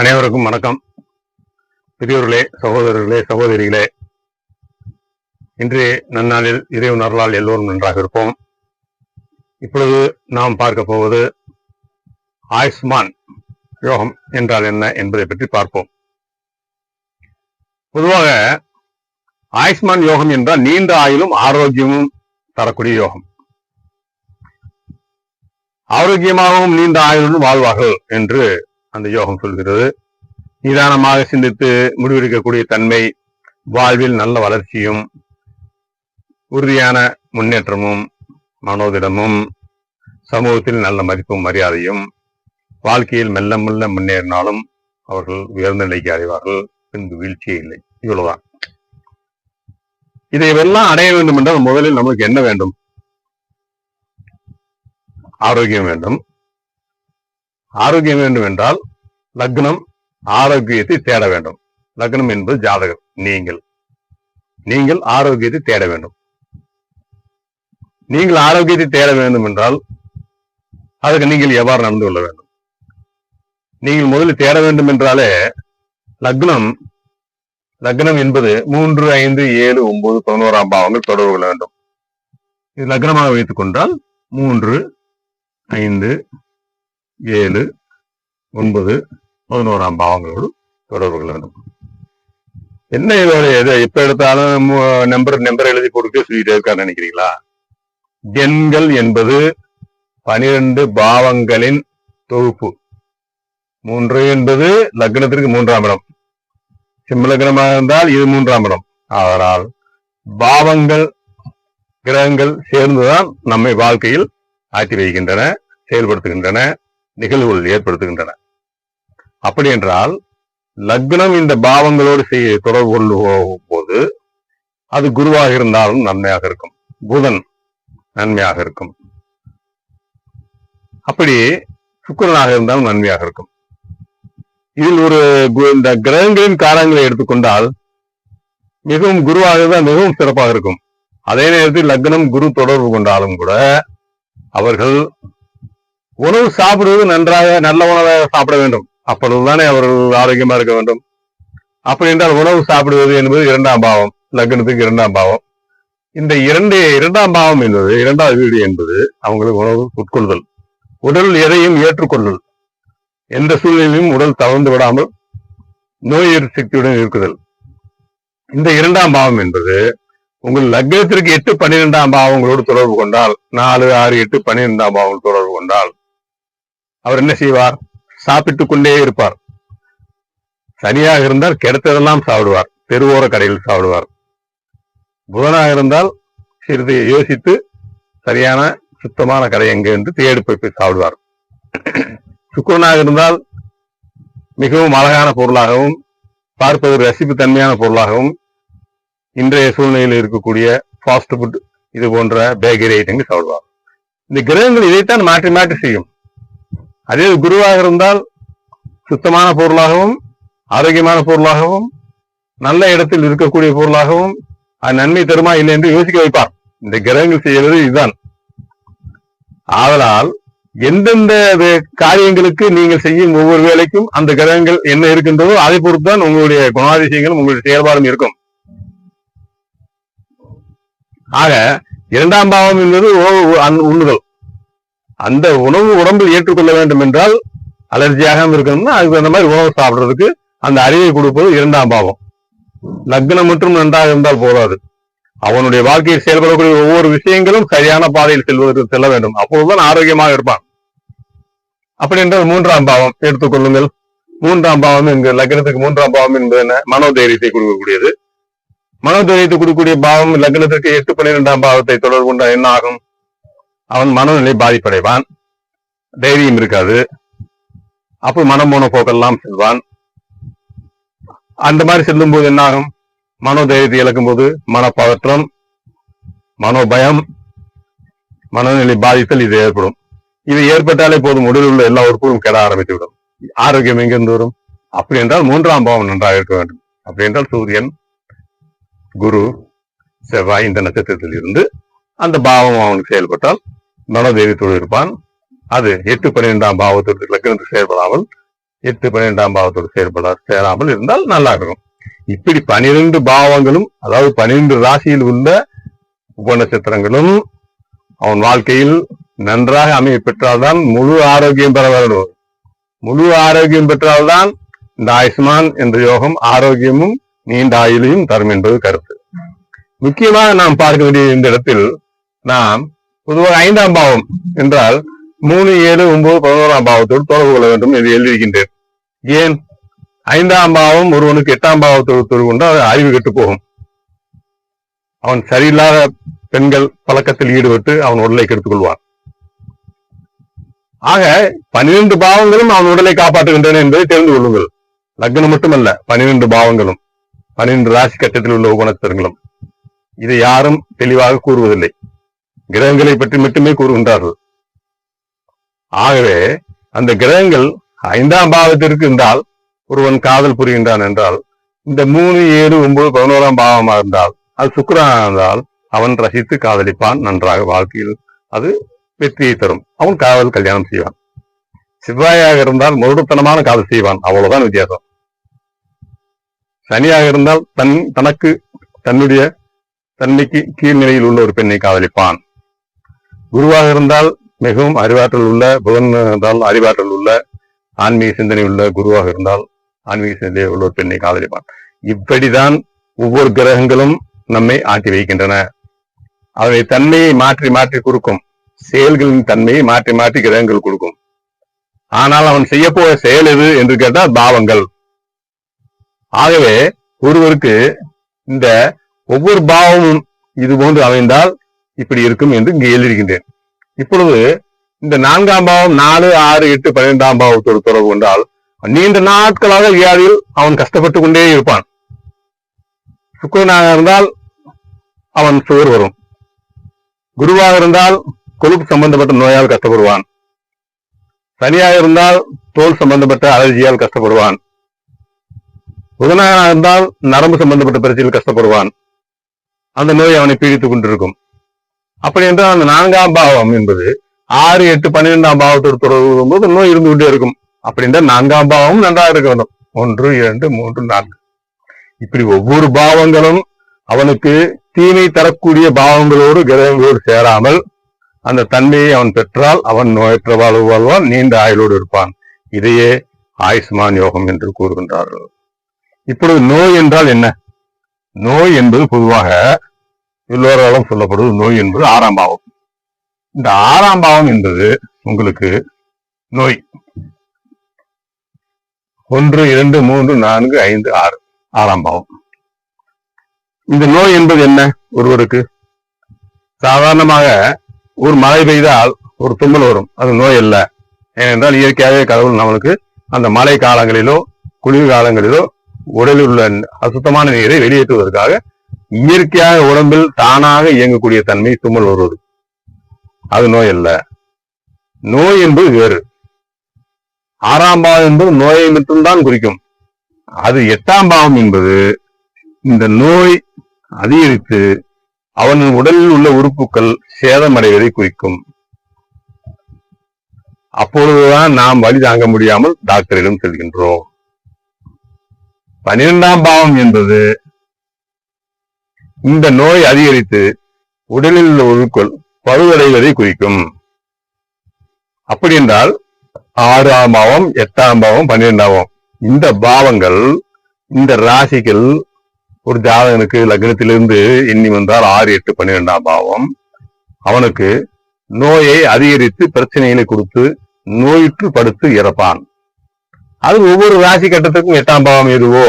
அனைவருக்கும் வணக்கம். பெரியோர்களே சகோதரர்களே சகோதரிகளே இன்று நன்னாளில் இறைவன் அருளால் எல்லோரும் நன்றாக இருப்போம். இப்பொழுது நாம் பார்க்க போவது ஆயுஷ்மான் யோகம் என்றால் என்ன என்பதை பற்றி பார்ப்போம். பொதுவாக ஆயுஷ்மான் யோகம் என்றால் நீண்ட ஆயுளும் ஆரோக்கியமும் தரக்கூடிய யோகம். ஆரோக்கியமாகவும் நீண்ட ஆயுளும் வாழ்வார்கள் என்று அந்த யோகம் சொல்கிறது. நிதானமாக சிந்தித்து முடிவெடுக்கக்கூடிய தன்மை வாழ்வில் நல்ல வளர்ச்சியும் உறுதியான முன்னேற்றமும் மனோதிடமும் சமூகத்தில் நல்ல மதிப்பும் மரியாதையும் வாழ்க்கையில் மெல்ல மெல்ல முன்னேறினாலும் அவர்கள் உயர்ந்த நிலைக்கு அறிவார்கள் பின்பு வீழ்ச்சியே இல்லை. இவ்வளவுதான். இதையெல்லாம் அடைய வேண்டும் என்றால் முதலில் நமக்கு என்ன வேண்டும்? ஆரோக்கியம் வேண்டும். ஆரோக்கியம் வேண்டும் என்றால் லக்னம் ஆரோக்கியத்தை தேட வேண்டும். லக்னம் என்பது ஜாதகம். நீங்கள். நீங்கள் ஆரோக்கியத்தை தேட வேண்டும். நீங்கள் ஆரோக்கியத்தை தேட வேண்டும் என்றால் அதுக்கு நீங்கள் எவ்வாறு நடந்து கொள்ள வேண்டும்? நீங்கள் முதலில் தேட வேண்டும் என்றாலே லக்னம் லக்னம் என்பது மூன்று ஐந்து ஏழு ஒன்பது பதினோராம் பாவங்கள் தொடர்பு கொள்ள வேண்டும். இது லக்னமாக வைத்துக் கொண்டால் மூன்று ஐந்து ஏழு ஒன்பது பதினோராம் பாவங்களோடு தொடர்பு வேண்டும் என்ன இதோட எது எப்ப எடுத்தாலும் நம்பர் நம்பர் எழுதி கொடுக்க சொல்லிட்டே இருக்கான்னு நினைக்கிறீங்களா? எண்கள் என்பது பனிரெண்டு பாவங்களின் தொகுப்பு. மூன்று என்பது லக்னத்திற்கு மூன்றாம் இடம். சிம்மலக்னமாக இருந்தால் இது மூன்றாம் இடம். அதனால் பாவங்கள் கிரகங்கள் சேர்ந்துதான் நம்மை வாழ்க்கையில் ஆற்றி வைக்கின்றன செயல்படுத்துகின்றன. நிகழ்வுகள் ஏற்படுத்துகின்றன. அப்படி என்றால் லக்னம் இந்த பாவங்களோடு செய்ய தொடர்பு கொள்ளும் போது அது குருவாக இருந்தாலும் நன்மையாக இருக்கும். புதன் நன்மையாக இருக்கும். அப்படி சுக்கிரனாக இருந்தாலும் நன்மையாக இருக்கும். இதில் ஒரு கு- இந்த கிரகங்களின் காரங்களை எடுத்துக்கொண்டால் மிகவும் குருவாக தான் மிகவும் சிறப்பாக இருக்கும். அதே நேரத்தில் லக்னம் குரு தொடர்பு கொண்டாலும் கூட அவர்கள் உணவு சாப்பிடுவது நன்றாக நல்ல உணவாக சாப்பிட வேண்டும். அப்பொழுதுதானே அவர்கள் ஆரோக்கியமா இருக்க வேண்டும். அப்படி என்றால் உணவு சாப்பிடுவது என்பது இரண்டாம் பாவம். லக்னத்துக்கு இரண்டாம் பாவம். இந்த இரண்டு இரண்டாம் பாவம் என்பது இரண்டாவது வீடு என்பது அவங்களுக்கு உணவு உட்கொள்ளுதல். உடல் எதையும் ஏற்றுக்கொள்ளுதல். எந்த சூழ்நிலையிலும் உடல் தளர்ந்து விடாமல் நோய் எதிர்ப்பு சக்தியுடன் இருக்குதல். இந்த இரண்டாம் பாவம் என்பது உங்கள் லக்னத்திற்கு எட்டு பன்னிரெண்டாம் பாவங்களோடு தொடர்பு கொண்டால் நாலு ஆறு எட்டு பன்னிரெண்டாம் பாவங்கள் தொடர்பு கொண்டால் அவர் என்ன செய்வார்? சாப்பிட்டுக் கொண்டே இருப்பார். சனியாக இருந்தால் கிடைத்ததெல்லாம் சாப்பிடுவார். தெருவோர கடையில் சாப்பிடுவார். புதனாக இருந்தால் சிறிது யோசித்து சரியான சுத்தமான கடை எங்கே என்று தேடி போய் போய் சாப்பிடுவார். சுக்கரனாக இருந்தால் மிகவும் அழகான பொருளாகவும் பார்ப்பதற்கு ரசிப்பு தன்மையான பொருளாகவும் இன்றைய சூழ்நிலையில் இருக்கக்கூடிய ஃபாஸ்ட் ஃபுட் இது போன்ற பேக்கரி ஐட்டங்கள் சாப்பிடுவார். இந்த கிரகங்கள் இதைத்தான் மாற்றி மாற்றி செய்யும். அதே குருவாக இருந்தால் சுத்தமான பொருளாகவும் ஆரோக்கியமான பொருளாகவும் நல்ல இடத்தில் இருக்கக்கூடிய பொருளாகவும் அது நன்மை தருமா இல்லை என்று யோசிக்க வைப்பார். இந்த கிரகங்கள் செய்வது இதுதான். ஆதலால் எந்தெந்த காரியங்களுக்கு நீங்கள் செய்யும் ஒவ்வொரு வேலைக்கும் அந்த கிரகங்கள் என்ன இருக்கின்றதோ அதை பொறுத்து தான் உங்களுடைய குணாதிசயங்களும் உங்களுடைய செயல்பாடும் இருக்கும். ஆக இரண்டாம் பாவம் என்பது உண்ணுதல். அந்த உணவு உடம்பில் ஏற்றுக்கொள்ள வேண்டும் என்றால் அலர்ஜியாக இருக்கணும்னா அதுக்கு அந்த மாதிரி உணவு சாப்பிடுறதுக்கு அந்த அறிவை கொடுப்பது இரண்டாம் பாவம். லக்னம் மட்டும் நன்றாக இருந்தால் போதாது. அவனுடைய வாழ்க்கையில் செயல்படக்கூடிய ஒவ்வொரு விஷயங்களும் சரியான பாதையில் செல்வதற்கு செல்ல வேண்டும். அப்போதுதான் ஆரோக்கியமாக இருப்பான். அப்படி என்றால் மூன்றாம் பாவம் எடுத்துக்கொள்ளுங்கள் மூன்றாம் பாவம் என்கிற லக்னத்துக்கு மூன்றாம் பாவம் என்பது என்ன? மனோதைரியத்தை கொடுக்கக்கூடியது. மனோதைரியத்தை கொடுக்கக்கூடிய பாவம் லக்னத்திற்கு எட்டு பன்னிரெண்டாம் பாவத்தை தொடர்பு கொண்டால் என்ன ஆகும்? அவன் மனநிலை பாதிப்படைவான். தைரியம் இருக்காது. அப்போ மனம் போன போக்கெல்லாம் செல்வான். அந்த மாதிரி செல்லும் போது என்ன ஆகும் மனோதைரியத்தை இழக்கும் போது மனப்பதற்றம் மனோபயம் மனநிலை பாதித்தல் இது ஏற்படும். இது ஏற்பட்டாலே போதும். உடலில் உள்ள எல்லா உறுப்புகளும் கெட ஆரம்பித்து விடும் ஆரோக்கியம் எங்கிருந்து வரும்? அப்படி என்றால் மூன்றாம் பாவம் நன்றாக இருக்க வேண்டும். அப்படி என்றால் சூரியன் குரு செவ்வாய் இந்த நட்சத்திரத்தில் இருந்து அந்த பாவம் அவனுக்கு செயல்பட்டால் மனோதைரியத்தோடு இருப்பான். அது எட்டு பன்னிரெண்டாம் பாவத்தோடு லக்னத்துக்கு செயல்படாமல் எட்டு பன்னிரெண்டாம் பாவத்தோடு செயல்பட சேராமல் இருந்தால் நல்லா இருக்கும். இப்படி பனிரெண்டு பாவங்களும் அதாவது பனிரெண்டு ராசியில் உள்ள உபநட்சத்திரங்களும் அவன் வாழ்க்கையில் நன்றாக அமைய பெற்றால்தான் முழு ஆரோக்கியம் பெற வேண்டும். முழு ஆரோக்கியம் பெற்றால்தான் இந்த ஆயுஷ்மான் என்ற யோகம் ஆரோக்கியமும் நீண்ட ஆயுளையும் தரும் என்பது கருத்து. முக்கியமாக நாம் பார்க்க வேண்டிய இந்த இடத்தில் நாம் பொதுவாக ஐந்தாம் பாவம் என்றால் மூணு ஏழு ஒன்பது பதினோராம் பாவத்தோடு தொடர்பு கொள்ள வேண்டும் என்று எழுதியிருக்கின்றேன். ஏன்? ஐந்தாம் பாவம் ஒருவனுக்கு எட்டாம் பாவத்தோடு தொடர்பு கொண்டு அது அறிவு கெட்டு போகும். அவன் சரியில்லாத பெண்கள் பழக்கத்தில் ஈடுபட்டு அவன் உடலை கெடுத்துக் கொள்வான். ஆக பனிரெண்டு பாவங்களும் அவன் உடலை காப்பாற்றுகின்றன என்பதை தெரிந்து கொள்ளுங்கள். லக்னம் மட்டுமல்ல பனிரெண்டு பாவங்களும் பனிரெண்டு ராசி கட்டத்தில் உள்ள உபநட்சத்திரங்களும். இதை யாரும் தெளிவாக கூறுவதில்லை. கிரகங்களை பற்றி மட்டுமே கூறுகின்றார்கள். ஆகவே அந்த கிரகங்கள் ஐந்தாம் பாவத்திற்கு இருந்தால் ஒருவன் காதல் புரிகின்றான் என்றால் இந்த மூணு ஏழு ஒன்பது பதினோராம் பாவமாக இருந்தால் அது சுக்கிரனாக இருந்தால் அவன் ரசித்து காதலிப்பான் நன்றாக வாழ்க்கையில் அது வெற்றியை தரும். அவன் காதல் கல்யாணம் செய்வான். செவ்வாயாக இருந்தால் முரடுத்தனமான காதல் செய்வான். அவ்வளவுதான் வித்தியாசம். சனியாக இருந்தால் தன் தனக்கு தன்னுடைய தன்மைக்கு கீழ்நிலையில் உள்ள ஒரு பெண்ணை காதலிப்பான். குருவாக இருந்தால் மிகவும் அறிவாற்றல் உள்ள புதன் இருந்தால் அறிவாற்றல் உள்ள ஆன்மீக சிந்தனை உள்ள குருவாக இருந்தால் ஆன்மீக சிந்தனை உள்ள ஒரு பெண்ணை காதலிப்பான். இப்படிதான் ஒவ்வொரு கிரகங்களும் நம்மை ஆட்டி வைக்கின்றன. அவை தன்மையை மாற்றி மாற்றி கொடுக்கும். செயல்களின் தன்மையை மாற்றி மாற்றி கிரகங்கள் கொடுக்கும். ஆனால் அவன் செய்ய போக செயல் எது என்று கேட்டால் பாவங்கள். ஆகவே ஒருவருக்கு இந்த ஒவ்வொரு பாவமும் இது போன்று அமைந்தால் இப்படி இருக்கும் என்று இங்கு எழுதியிருக்கின்றேன் இப்பொழுது இந்த நான்காம் பாவம் நாலு ஆறு எட்டு பன்னிரெண்டாம் பாவத்தோடு தொடர்பு கொண்டால் நீண்ட நாட்களாக வியாதியில் அவன் கஷ்டப்பட்டு கொண்டே இருப்பான். சுக்கரனாக இருந்தால் அவன் சுகர் வரும். குருவாக இருந்தால் கொழுப்பு சம்பந்தப்பட்ட நோயால் கஷ்டப்படுவான். சனியாக இருந்தால் தோல் சம்பந்தப்பட்ட அலர்ஜியால் கஷ்டப்படுவான். புதனாக இருந்தால் நரம்பு சம்பந்தப்பட்ட பிரச்சனையில் கஷ்டப்படுவான். அந்த நோய் அவனை பீடித்துக் கொண்டிருக்கும். அப்படி என்றால் அந்த நான்காம் பாவம் என்பது ஆறு எட்டு பன்னிரெண்டாம் பாவத்தோடு தொடர்பு போது நோய் இருந்து கொண்டே இருக்கும். அப்படி என்றால் நான்காம் பாவமும் நன்றாக இருக்க வேண்டும். ஒன்று இரண்டு மூன்று நான்கு. இப்படி ஒவ்வொரு பாவங்களும் அவனுக்கு தீமை தரக்கூடிய பாவங்களோடு கிரகங்களோடு சேராமல் அந்த தன்மையை அவன் பெற்றால் அவன் நோயற்ற வாழ்வு வாழ்வான் நீண்ட ஆயுளோடு இருப்பான். இதையே ஆயுஷ்மான் யோகம் என்று கூறுகின்றார்கள். இப்பொழுது நோய் என்றால் என்ன? நோய் என்பது பொதுவாக எல்லோராலும் சொல்லப்படுவது நோய் என்பது ஆறாம் பாவம். இந்த ஆறாம் பாவம் என்பது உங்களுக்கு நோய். ஒன்று இரண்டு மூன்று நான்கு ஐந்து ஆறு. ஆறாம் பாவம். இந்த நோய் என்பது என்ன ஒருவருக்கு? சாதாரணமாக ஒரு மழை பெய்தால் ஒரு தும்மல் வரும். அது நோய் அல்ல. ஏனென்றால் இயற்கையாகவே கடவுள் நம்மளுக்கு அந்த மழை காலங்களிலோ குளிர் காலங்களிலோ உடலில் உள்ள அசுத்தமான நீரை வெளியேற்றுவதற்காக இயற்கையாக உடம்பில் தானாக இயங்கக்கூடிய தன்மை தும்மல் வருவது. அது நோய் அல்ல. நோய் என்பது வேறு. ஆறாம் பாவம் என்பது நோயை மட்டும்தான் குறிக்கும். அது எட்டாம் பாவம் என்பது இந்த நோய் அதிகரித்து அவனின் உடலில் உள்ள உறுப்புகள் சேதமடைவதை குறிக்கும். அப்பொழுதுதான் நாம் வழி தாங்க முடியாமல் டாக்டரிடம் செல்கின்றோம். பனிரெண்டாம் பாவம் என்பது இந்த நோய் அதிகரித்து உடலில் உள்ள உறுப்புகள் பழுவடைவதை குறிக்கும். அப்படி என்றால் ஆறாம் பாவம் எட்டாம் பாவம் பன்னிரெண்டாம் இந்த பாவங்கள் இந்த ராசிகள் ஒரு ஜாதகனுக்கு லக்னத்திலிருந்து எண்ணி வந்தால் ஆறு எட்டு பன்னிரெண்டாம் பாவம். அவனுக்கு நோயை அதிகரித்து பிரச்சனைகளை கொடுத்து நோயுற்று படுத்து இறப்பான். அது ஒவ்வொரு ராசி கட்டத்துக்கும் எட்டாம் பாவம் எதுவோ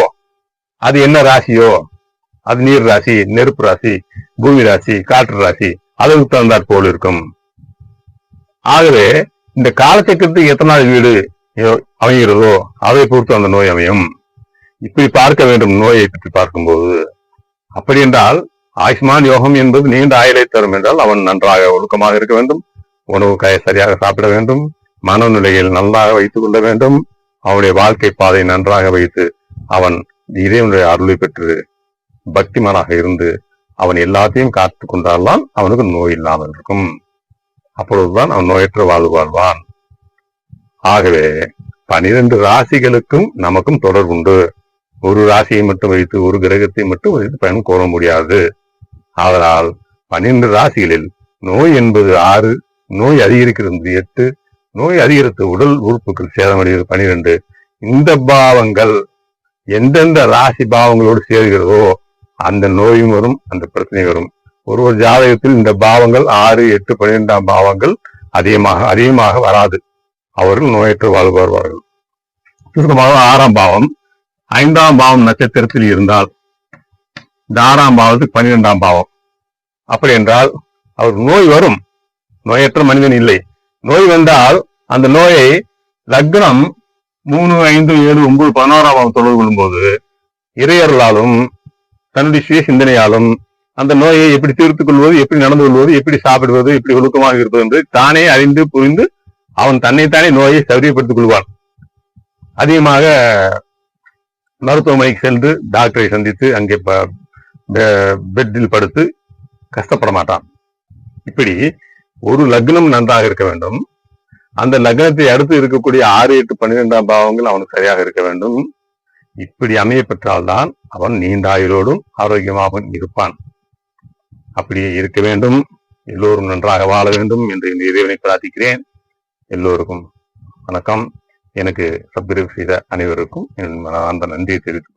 அது என்ன ராசியோ அது நீர் ராசி நெருப்பு ராசி பூமி ராசி காற்று ராசி அதற்கு தகுந்தாற் போல் இருக்கும். ஆகவே இந்த காலச்சக்கரத்துக்கு எத்தனாவது வீடு அமைகிறதோ அதை பொறுத்து அந்த நோய் அமையும். இப்படி பார்க்க வேண்டும் நோயை பற்றி பார்க்கும்போது அப்படி என்றால் ஆயுஷ்மான் யோகம் என்பது நீண்ட ஆயுளை தரும் என்றால் அவன் நன்றாக ஒழுக்கமாக இருக்க வேண்டும். உணவு காயை சரியாக சாப்பிட வேண்டும். மனநிலையில் நன்றாக வைத்துக் கொள்ள வேண்டும். அவனுடைய வாழ்க்கை பாதை நன்றாக வைத்து அவன் இறைவனுடைய அருளை பெற்று பக்திமானாக இருந்து அவன் எல்லாத்தையும் காத்து கொண்டால்தான் அவனுக்கு நோய் இல்லாமல் இருக்கும். அப்பொழுதுதான் அவன் நோயற்ற வாழ்வு வாழ்வான். ஆகவே பனிரெண்டு ராசிகளுக்கும் நமக்கும் தொடர்புண்டு ஒரு ராசியை மட்டும் வைத்து ஒரு கிரகத்தை மட்டும் வைத்து பயன் கூற முடியாது. ஆதலால் பன்னிரண்டு ராசிகளில் நோய் என்பது ஆறு நோய் அதிகரிக்கிறது எட்டு நோய் அதிகரித்து உடல் உறுப்புகள் சேதமடைகிறது பனிரெண்டு. இந்த பாவங்கள் எந்தெந்த ராசி பாவங்களோடு சேர்கிறதோ அந்த நோயும் வரும் அந்த பிரச்சனை வரும். ஒரு ஒரு ஜாதகத்தில் இந்த பாவங்கள் ஆறு எட்டு பன்னிரெண்டாம் பாவங்கள் அதிகமாக அதிகமாக வராது. அவர்கள் நோயற்று வாழ்வார்கள் சுருக்கமாக ஆறாம் பாவம். ஐந்தாம் பாவம் நட்சத்திரத்தில் இருந்தால் இந்த ஆறாம் பாவத்துக்கு பன்னிரெண்டாம் பாவம். அப்படி என்றால் அவர் நோய் வரும். நோயற்ற மனிதன் இல்லை. நோய் வந்தால் அந்த நோயை லக்னம் மூணு ஐந்து ஏழு ஒன்பது பதினோராம் பாவம் தொடர்பு கொள்ளும்போது இறையர்களாலும் தன்னுடைய சுய சிந்தனையாலும் அந்த நோயை எப்படி தீர்த்துக் கொள்வது எப்படி நடந்து கொள்வது எப்படி சாப்பிடுவது எப்படி ஒழுக்கமாக இருப்பது என்று தானே அறிந்து புரிந்து அவன் தன்னைத்தானே நோயை சௌரியப்படுத்திக் கொள்வான். அதிகமாக மருத்துவமனைக்கு சென்று டாக்டரை சந்தித்து அங்கே ப- பெ- பெட்டில் படுத்து கஷ்டப்பட மாட்டான். இப்படி ஒரு லக்னம் நன்றாக இருக்க வேண்டும். அந்த லக்னத்தை அடுத்து இருக்கக்கூடிய ஆறு எட்டு பன்னிரெண்டாம் பாவங்கள் அவனுக்கு சரியாக இருக்க வேண்டும். இப்படி அமைய பெற்றால்தான் அவன் நீண்ட ஆரோக்கியமாகவும் இருப்பான். அப்படியே இருக்க வேண்டும். எல்லோரும் நன்றாக வாழ வேண்டும் என்று இந்த இறைவனை பிரார்த்திக்கிறேன். எல்லோருக்கும் வணக்கம். எனக்கு சப்ஸ்கிரைப் செய்த அனைவருக்கும் என் மனமார்ந்த நன்றியை தெரிவித்துக்